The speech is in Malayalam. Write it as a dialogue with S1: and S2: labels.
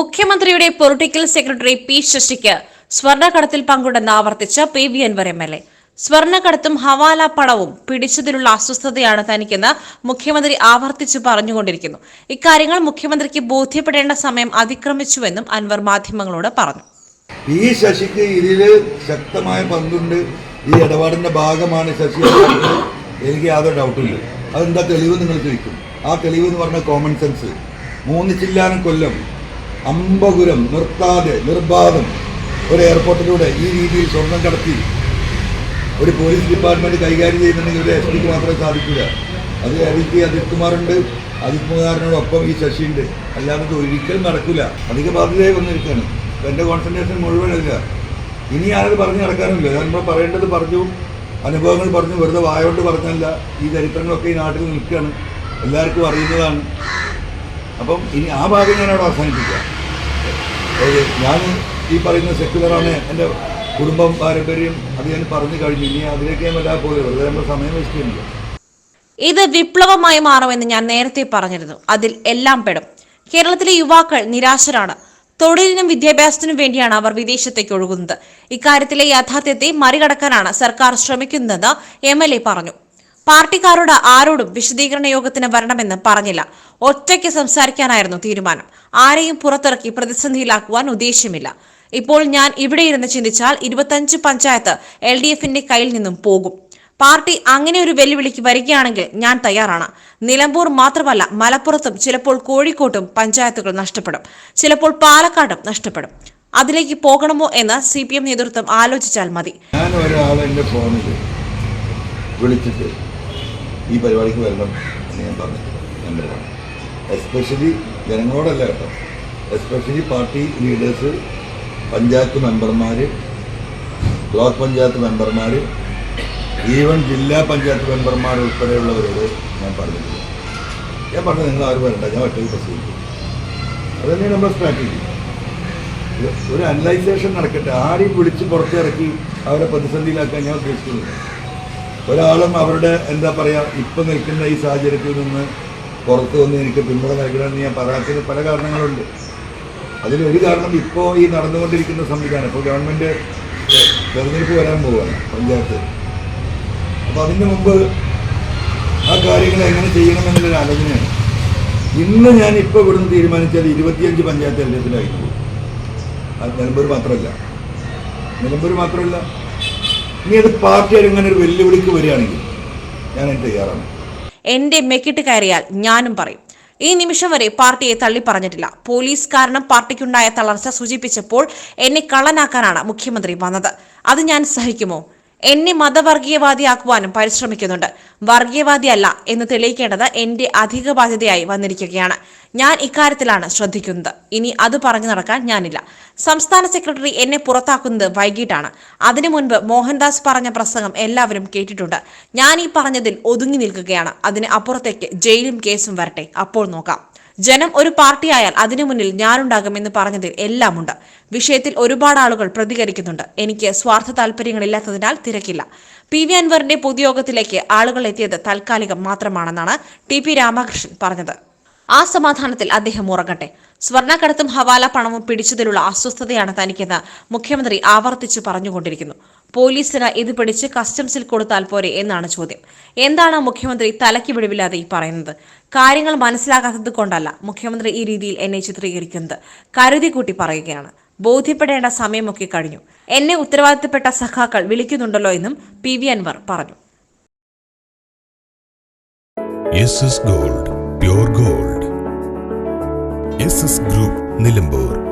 S1: മുഖ്യമന്ത്രിയുടെ പൊളിറ്റിക്കൽ സെക്രട്ടറി പി ശശിക്ക് സ്വർണക്കടത്തിൽ പങ്കുണ്ടെന്ന് ആവർത്തിച്ച P V Anvar M L A. സ്വർണക്കടത്തും ഹവാല പണവും പിടിച്ചതിലുള്ള അസ്വസ്ഥതയാണ് തനിക്കെന്ന് മുഖ്യമന്ത്രി ആവർത്തിച്ചു പറഞ്ഞുകൊണ്ടിരിക്കുന്നു. ഇക്കാര്യങ്ങൾ മുഖ്യമന്ത്രിക്ക് ബോധ്യപ്പെടേണ്ട സമയം അതിക്രമിച്ചുവെന്നും അൻവർ മാധ്യമങ്ങളോട് പറഞ്ഞു.
S2: ഈ ശശിക്ക് ഇതിൽ ശക്തമായ പങ്കുണ്ട്. ഈ ഇടപാടിന്റെ ഭാഗമാണ് ശശി എനിക്ക് യാതൊരു ഡൗട്ടില്ല അതെന്താ തെളിവ് നിങ്ങൾ ചോദിക്കും. ആ തെളിവ് എന്ന് പറഞ്ഞ കോമൺ സെൻസ് മൂന്ന് ചില്ലാനം കൊല്ലം അമ്പകുരം നിർത്താതെ നിർബാധം ഒരു എയർപോർട്ടിലൂടെ ഈ രീതിയിൽ സ്വർണം കടത്തി ഒരു പോലീസ് ഡിപ്പാർട്ട്മെന്റ് കൈകാര്യം ചെയ്യുന്നുണ്ടെങ്കിൽ ഒരു എസ് പിക്ക് മാത്രമേ സാധിക്കില്ല അത് എനിക്ക് അജിത് കുമാറുണ്ട്. അജിത് കുമാറിനോടൊപ്പം ഈ ശശിയുണ്ട്. അല്ലാതെ ഒരിക്കലും നടക്കില്ല അധിക ബാധ്യതയായി വന്നിരിക്കുകയാണ്. എന്റെ കോൺസെൻട്രേഷൻ മുഴുവൻ ഇല്ല ഇനി ഞാനത് പറഞ്ഞു നടക്കാനില്ല ഞാൻ ഇപ്പോൾ പറയേണ്ടത് പറഞ്ഞു. അനുഭവങ്ങൾ പറഞ്ഞു. വെറുതെ വായോണ്ട് പറഞ്ഞല്ല. ഈ ചരിത്രങ്ങളൊക്കെ ഈ നാട്ടിൽ നിൽക്കുകയാണ്. എല്ലാവർക്കും അറിയുന്നതാണ്. അപ്പം ഇനി ആ ഭാഗം ഞാൻ അവിടെ അവസാനിപ്പിക്കാം. അതായത് ഞാൻ ഈ പറയുന്ന സെക്യുലറാണ് എന്റെ കുടുംബം പാരമ്പര്യം അത് ഞാൻ പറഞ്ഞു കഴിഞ്ഞു. ഇനി അതിലേക്ക് ഞാൻ വല്ലാതെ പോയത് നമ്മൾ സമയം ചെയ്യുന്നില്ല.
S1: ഇത് വിപ്ലവമായി മാറുമെന്ന് ഞാൻ നേരത്തെ പറഞ്ഞിരുന്നു. അതിൽ എല്ലാം പെടും. കേരളത്തിലെ യുവാക്കൾ നിരാശരാണ്. തൊഴിലിനും വിദ്യാഭ്യാസത്തിനും വേണ്ടിയാണ് അവർ വിദേശത്തേക്ക് ഒഴുകുന്നത്. ഇക്കാര്യത്തിലെ യാഥാർത്ഥ്യത്തെ മറികടക്കാനാണ് സർക്കാർ ശ്രമിക്കുന്നതെന്ന് എ പറഞ്ഞു. പാർട്ടിക്കാരോട് ആരോടും വിശദീകരണ യോഗത്തിന് വരണമെന്ന് പറഞ്ഞില്ല. ഒറ്റയ്ക്ക് സംസാരിക്കാനായിരുന്നു തീരുമാനം. ആരെയും പുറത്തിറക്കി പ്രതിസന്ധിയിലാക്കുവാൻ ഉദ്ദേശ്യമില്ല. ഇപ്പോൾ ഞാൻ ഇവിടെ ഇരുന്ന് ചിന്തിച്ചാൽ ഇരുപത്തഞ്ച് പഞ്ചായത്ത് എൽ ഡി എഫിന്റെ കയ്യിൽ നിന്നും പോകും. പാർട്ടി അങ്ങനെ ഒരു വെല്ലുവിളിക്ക് വരികയാണെങ്കിൽ ഞാൻ തയ്യാറാണ്. നിലമ്പൂർ മാത്രമല്ല മലപ്പുറത്തും ചിലപ്പോൾ കോഴിക്കോട്ടും പഞ്ചായത്തുകൾ നഷ്ടപ്പെടും. ചിലപ്പോൾ പാലക്കാടും നഷ്ടപ്പെടും. അതിലേക്ക് പോകണമോ എന്ന് സി പി എം നേതൃത്വം ആലോചിച്ചാൽ മതി.
S2: ഞാൻ ഒരാളെ ഫോണിൽ വിളിച്ചിട്ട് ഈ പരിപാടിക്ക് വരണം എന്ന് ഞാൻ പറഞ്ഞു. നമ്പർ വൺ എസ്പെഷ്യലി ജനങ്ങളോടല്ല കേട്ടോ. എസ്പെഷ്യലി പാർട്ടി ലീഡേഴ്സ് പഞ്ചായത്ത് മെമ്പർമാർ ബ്ലോക്ക് പഞ്ചായത്ത് മെമ്പർമാർ ഈവൻ ജില്ലാ പഞ്ചായത്ത് മെമ്പർമാർ ഉൾപ്പെടെയുള്ളവരോട് ഞാൻ പറഞ്ഞിട്ടില്ല ഞാൻ പറഞ്ഞു നിങ്ങൾ ആരും വരണ്ട ഞാൻ ഒറ്റയ്ക്ക് പ്രസംഗിക്കും. അത് തന്നെയാണ് നമ്മുടെ സ്ട്രാറ്റജി ഒരു- ഒരു അനലൈസേഷൻ നടക്കട്ടെ. ആരെയും വിളിച്ച് പുറത്തിറക്കി അവരെ പ്രതിസന്ധിയിലാക്കാൻ ഞാൻ ഉദ്ദേശിക്കുന്നില്ല. ഒരാളും അവരുടെ എന്താ പറയുക ഇപ്പം നിൽക്കുന്ന ഈ സാഹചര്യത്തിൽ നിന്ന് പുറത്തു വന്ന് എനിക്ക് പിന്തുണ നൽകണമെന്ന് ഞാൻ പറയാത്തതിന് പല കാരണങ്ങളുണ്ട്. അതിലൊരു കാരണം ഇപ്പോൾ ഈ നടന്നുകൊണ്ടിരിക്കുന്ന സംവിധാനം ഇപ്പോൾ ഗവൺമെന്റ് തെരഞ്ഞെടുപ്പ് വരാൻ പോവുകയാണ് പഞ്ചായത്ത്. അപ്പോൾ അതിന് മുമ്പ് ആ കാര്യങ്ങൾ എങ്ങനെ ചെയ്യണമെന്നുള്ളൊരു ആലോചനയാണ്. ഇന്ന് ഞാൻ ഇപ്പോൾ ഇവിടുന്ന് തീരുമാനിച്ചാൽ ഇരുപത്തിയഞ്ച് പഞ്ചായത്ത് ഡി അത് നിലമ്പൂർ മാത്രമല്ല. നിലമ്പൂർ മാത്രമല്ല ഇനി അത് പാർട്ടി അങ്ങനെ ഒരു വെല്ലുവിളിക്ക് വരികയാണെങ്കിൽ ഞാൻ അതിന് തയ്യാറാണ്
S1: എന്റെ മെക്കിട്ട് കയറിയാൽ ഞാനും പറയും. ഈ നിമിഷം വരെ പാർട്ടിയെ തള്ളി പറഞ്ഞിട്ടില്ല. പോലീസ് കാരണം പാർട്ടിക്കുണ്ടായ തളർച്ച സൂചിപ്പിച്ചപ്പോൾ എന്നെ കള്ളനാക്കാനാണ് മുഖ്യമന്ത്രി വന്നത്. അത് ഞാൻ സഹിക്കുമോ? എന്നെ മതവർഗീയവാദിയാക്കുവാനും പരിശ്രമിക്കുന്നുണ്ട്. വർഗീയവാദിയല്ല എന്ന് തെളിയിക്കേണ്ടത് എന്റെ അധിക ബാധ്യതയായി വന്നിരിക്കുകയാണ്. ഞാൻ ഇക്കാര്യത്തിലാണ് ശ്രദ്ധിക്കുന്നത്. ഇനി അത് പറഞ്ഞു നടക്കാൻ ഞാനില്ല. സംസ്ഥാന സെക്രട്ടറി എന്നെ പുറത്താക്കുന്നത് വൈകിട്ടാണ്. അതിനു മുൻപ് മോഹൻദാസ് പറഞ്ഞ പ്രസംഗം എല്ലാവരും കേട്ടിട്ടുണ്ട്. ഞാൻ ഈ പറഞ്ഞതിൽ ഒതുങ്ങി നിൽക്കുകയാണ്. അതിന് അപ്പുറത്തേക്ക് ജയിലും കേസും വരട്ടെ. അപ്പോൾ നോക്കാം. ജനം ഒരു പാർട്ടിയായാൽ അതിനു മുന്നിൽ ഞാനുണ്ടാകുമെന്ന് പറഞ്ഞതിൽ എല്ലാമുണ്ട്. വിഷയത്തിൽ ഒരുപാട് ആളുകൾ പ്രതികരിക്കുന്നുണ്ട്. എനിക്ക് സ്വാർത്ഥ താല്പര്യങ്ങളില്ലാത്തതിനാൽ തിരക്കില്ല. പി വി അൻവറിന്റെ പൊതുയോഗത്തിലേക്ക് ആളുകൾ എത്തിയത് താൽക്കാലികം മാത്രമാണെന്നാണ് ടി പി രാമകൃഷ്ണൻ പറഞ്ഞത്. ആ സമാധാനത്തിൽ അദ്ദേഹം ഉറങ്ങട്ടെ. സ്വർണക്കടത്തും ഹവാല പണവും പിടിച്ചതിലുള്ള അസ്വസ്ഥതയാണ് തനിക്കെന്ന് മുഖ്യമന്ത്രി ആവർത്തിച്ചു പറഞ്ഞുകൊണ്ടിരിക്കുന്നു. പോലീസിന് ഇത് പിടിച്ച് കസ്റ്റംസിൽ കൊടുത്താൽ പോരെ എന്നാണ് ചോദ്യം. എന്താണ് മുഖ്യമന്ത്രി തലയ്ക്ക് വിടിവില്ലാതെ ഈ പറയുന്നത്? കാര്യങ്ങൾ മനസ്സിലാകാത്തത് കൊണ്ടല്ല മുഖ്യമന്ത്രി ഈ രീതിയിൽ എന്നെ ചിത്രീകരിക്കുന്നത്. കരുതി കൂട്ടി പറയുകയാണ്. ബോധ്യപ്പെടേണ്ട സമയമൊക്കെ കഴിഞ്ഞു. എന്നെ ഉത്തരവാദിത്തപ്പെട്ട സഖാക്കൾ വിളിക്കുന്നുണ്ടല്ലോ എന്നും പി വി അൻവർ പറഞ്ഞു.
S3: Gold gold. ഗ്രൂപ്പ് നിലമ്പൂർ.